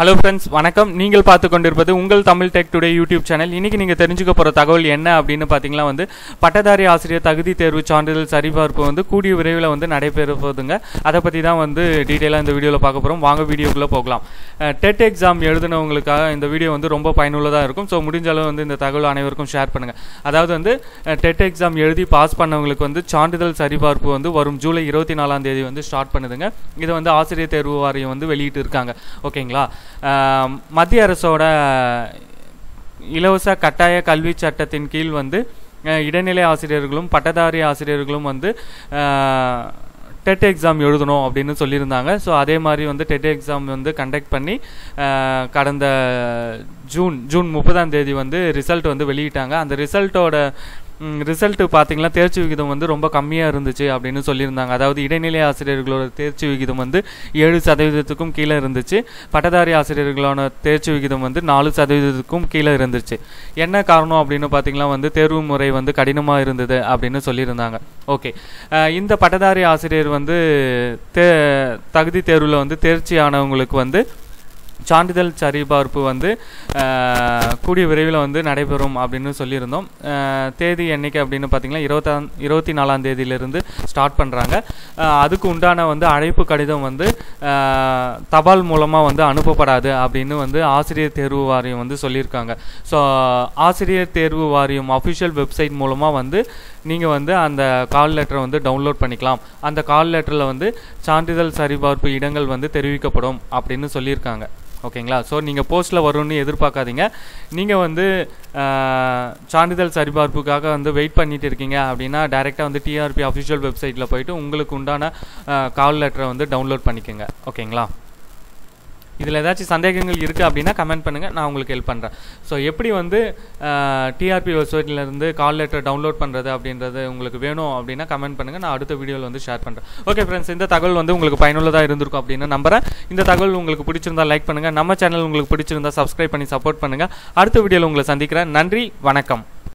Hello friends வணக்கம். நீங்கள் பார்த்து கொண்டிருப்பது உங்கள் Tamil tech today YouTube channel இன்றைக்கி நீங்கள் தெரிஞ்சுக்க போகிற தகவல் என்ன அப்படின்னு பார்த்தீங்கன்னா வந்து பட்டதாரி ஆசிரியர் தகுதி தேர்வு சான்றிதழ் சரிபார்ப்பு வந்து கூடிய விரைவில் வந்து நடைபெற போதுங்க அதை பற்றி தான் வந்து டீட்டெயிலாக இந்த வீடியோவில் பார்க்க போகிறோம் வாங்க வீடியோக்குள்ளே போகலாம். டெட் எக்ஸாம் எழுதினவங்களுக்காக இந்த வீடியோ வந்து ரொம்ப பயனுள்ளதாக இருக்கும். ஸோ முடிஞ்ச அளவு வந்து இந்த தகவல் அனைவருக்கும் ஷேர் பண்ணுங்கள் அதாவது வந்து டெட் எக்ஸாம் எழுதி பாஸ் பண்ணவங்களுக்கு வந்து சான்றிதழ் சரிபார்ப்பு வந்து வரும் ஜூலை இருபத்தி நாலாம் தேதி வந்து ஸ்டார்ட் பண்ணுதுங்க. இதை வந்து ஆசிரியர் தேர்வு வாரியம் வந்து வெளியிட்டு இருக்காங்க. ஓகேங்களா மத்திய அரசோட இலவச கட்டாய கல்வி சட்டத்தின் கீழ் வந்து இடைநிலை ஆசிரியர்களும் பட்டதாரி ஆசிரியர்களும் வந்து டெட் எக்ஸாம் எழுதணும் அப்படின்னு சொல்லியிருந்தாங்க. ஸோ அதே மாதிரி வந்து டெட் எக்ஸாம் வந்து கண்டக்ட் பண்ணி கடந்த ஜூன் ஜூன் முப்பதாம் தேதி வந்து ரிசல்ட் வந்து வெளியிட்டாங்க. அந்த ரிசல்ட்டோட ரிசல்ட்டு பார்த்தீங்கன்னா தேர்ச்சி விகிதம் வந்து ரொம்ப கம்மியாக இருந்துச்சு அப்படின்னு சொல்லியிருந்தாங்க. அதாவது இடைநிலை ஆசிரியர்களோட தேர்ச்சி விகிதம் வந்து ஏழு சதவீதத்துக்கும் கீழே இருந்துச்சு. பட்டதாரி ஆசிரியர்களோட தேர்ச்சி விகிதம் வந்து நாலு சதவீதத்துக்கும் கீழே இருந்துச்சு. என்ன காரணம் அப்படின்னு பார்த்தீங்கன்னா வந்து தேர்வு முறை வந்து கடினமாக இருந்தது அப்படின்னு சொல்லியிருந்தாங்க. ஓகே. இந்த பட்டதாரி ஆசிரியர் வந்து தே தகுதி தேர்வில் வந்து தேர்ச்சி ஆனவங்களுக்கு வந்து சான்றிதழ் சரிபார்ப்பு வந்து கூடிய விரைவில் வந்து நடைபெறும் அப்படின்னு சொல்லியிருந்தோம். தேதி என்னைக்கு அப்படின்னு பார்த்தீங்கன்னா இருபத்தாம் இருபத்தி நாலாம் தேதியிலிருந்து ஸ்டார்ட் பண்ணுறாங்க அதுக்கு உண்டான வந்து அழைப்பு கடிதம் வந்து தபால் மூலமாக வந்து அனுப்பப்படாது அப்படின்னு வந்து ஆசிரியர் தேர்வு வாரியம் வந்து சொல்லியிருக்காங்க. ஸோ ஆசிரியர் தேர்வு வாரியம் அஃபிஷியல் வெப்சைட் மூலமாக வந்து நீங்கள் வந்து அந்த கால் லெட்டரை வந்து டவுன்லோட் பண்ணிக்கலாம். அந்த கால் லெட்டரில் வந்து சான்றிதழ் சரிபார்ப்பு இடங்கள் வந்து தெரிவிக்கப்படும் அப்படின்னு சொல்லியிருக்காங்க. ஓகேங்களா? ஸோ நீங்கள் போஸ்ட்டில் வரும்னு எதிர்பார்க்காதீங்க. நீங்கள் வந்து சான்றிதழ் சரிபார்ப்புக்காக வந்து வெயிட் பண்ணிட்டு இருக்கீங்க அப்படின்னா டேரெக்டாக வந்து டிஆர்பி அஃபிஷியல் வெப்சைட்டில் போயிட்டு உங்களுக்கு உண்டான கால் லெட்டரை வந்து டவுன்லோட் பண்ணிக்கோங்க. ஓகேங்களா? இதில் ஏதாச்சும் சந்தேகங்கள் இருக்குது அப்படின்னா கமெண்ட் பண்ணுங்கள் நான் உங்களுக்கு ஹெல்ப் பண்ணுறேன் ஸோ எப்படி வந்து டிஆர்பி வெப்சைட்லேருந்து கால் லெட்டர் டவுன்லோட் பண்ணுறது அப்படின்றது உங்களுக்கு வேணும் அப்படின்னா கமெண்ட் பண்ணுங்கள் நான் அடுத்த வீடியோவில் வந்து ஷேர் பண்ணுறேன் ஓகே ஃப்ரெண்ட்ஸ் இந்த தகவல் வந்து உங்களுக்கு பயனுள்ளதாக இருந்திருக்கும் அப்படின்னு நம்புகிறேன் இந்த தகவல் உங்களுக்கு பிடிச்சிருந்தா லைக் பண்ணுங்கள் நம்ம சேனல் உங்களுக்கு பிடிச்சிருந்தா சப்ஸ்கிரைப் பண்ணி சப்போர்ட் பண்ணுங்கள் அடுத்த வீடியோவில் உங்களை சந்திக்கிறேன். நன்றி வணக்கம்.